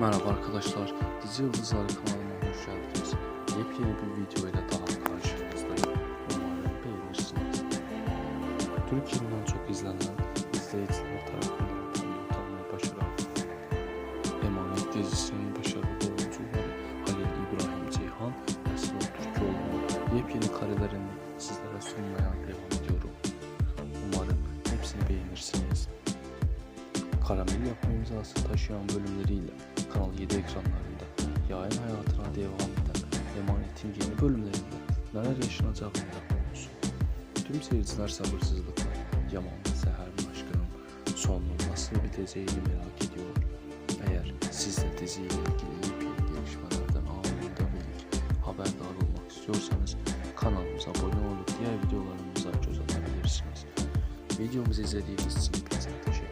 Merhaba arkadaşlar, Dizi Yıldızları kanalıma hoş geldiniz. Yepyeni bir video ile daha karşınızdayım. Umarım beğenirsiniz. Türkiye'nin en çok izlenen izleyiciler tarafından tanıtılmayı başaran Emanet dizisinin başarılı oyuncuları Halil İbrahim Ceyhan ve Sıla Türkoğlu yepyeni karelerini sizlere sunmaya devam Karamel yapma imzası taşıyan bölümleriyle Kanal 7 ekranlarında yayın hayatına devam eden Emanet'in yeni bölümlerinde neler yaşanacağını da konusu. Tüm seyirciler sabırsızlıkla Yaman ve Seher'in aşkının sonunun nasıl biteceğini merak ediyor. Eğer siz de diziyle ilgili yepyeni gelişmelerden anında ilk haberdar olmak istiyorsanız kanalımıza abone olup diğer videolarımıza göz atabilirsiniz. Videomuzu izlediğiniz için hepinize teşekkür